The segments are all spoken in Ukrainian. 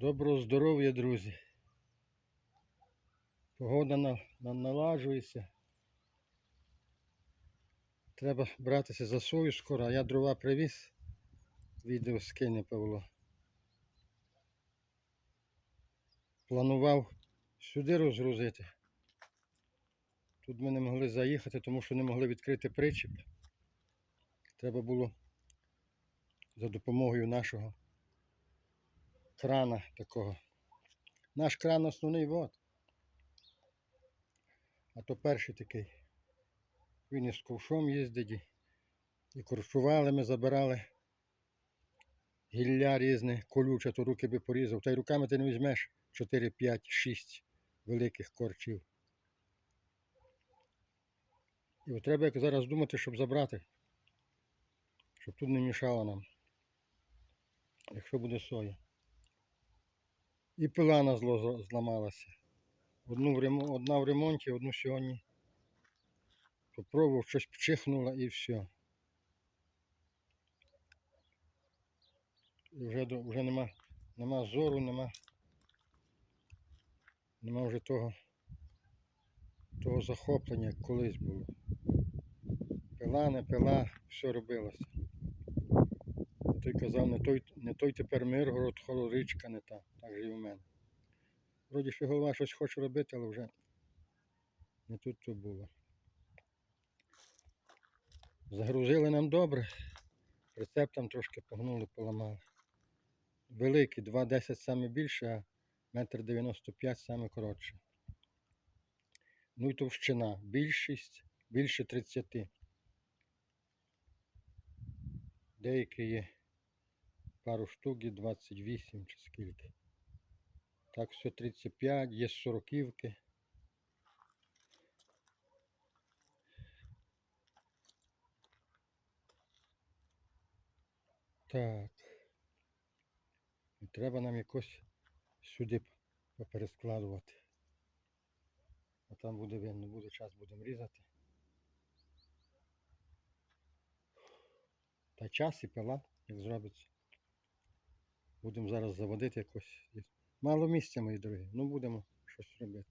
Доброго здоров'я, друзі. Погода на, на, налажується. Треба братися за сою скоро, а я дрова привіз. Відео скине Павло. Планував сюди розгрузити. Тут ми не могли заїхати, тому що не могли відкрити причіп. Треба було за допомогою нашого крана такого. Наш кран основний вот. А то перший такий. Він із ковшом їздить. і- І корчували ми забирали. Гілля різне, колюче, то руки би порізав. Та й руками ти не візьмеш 4, 5, 6 великих корчів. І от треба як зараз думати, щоб забрати. Щоб тут не мішало нам. Якщо буде соя. І пила на зло зламалася. Одну в ремо... Одна в ремонті, одну сьогодні. Попробував, щось пчихнуло і все. І вже, вже нема, нема зору, нема. Нема вже того, того захоплення, як колись було. Пила, не пила, все робилося. Той казав, не той, не той тепер Миргород, Холоричка, не та. Так же і в мене. Вроді ще голова щось хоче робити, але вже не тут то було. Загрузили нам добре. Прицеп там трошки погнули, поламали. Великий, 2,10 саме більше, а метр 95 саме коротше. Ну і товщина. Більшість, більше 30. Деякі є пару штук 28 чи скільки. Так, все 35, є 40 Так. І треба нам якось сюди поперескладувати. А там буде видно, буде час, будемо різати. Та час і пила, як зробиться. Будемо зараз заводити якось. Мало місця, мої дорогі. Ну будемо щось робити.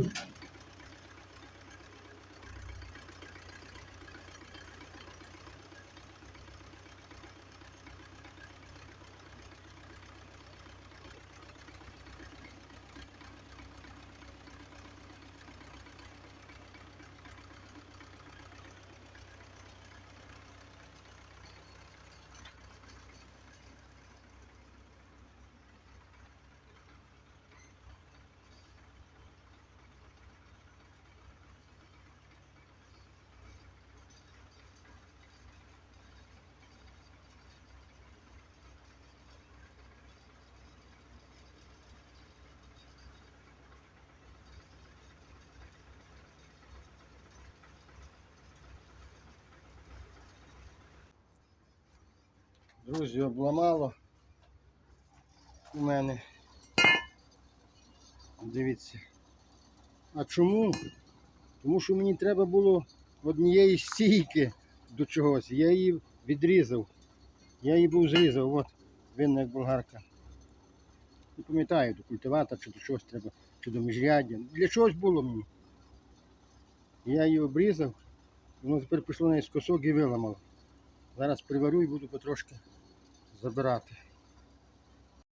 Valeu! Друзі, обламало у мене. Дивіться. А чому? Тому що мені треба було однієї стійки до чогось. Я її відрізав. Я її був зрізав, от, видно як болгарка. Не пам'ятаю, до культиватора чи до чогось треба, чи до міжряддя. Для чогось було мені. Я її обрізав, воно тепер пішло на скосок і виламало. Зараз приварю і буду потрошки забирати.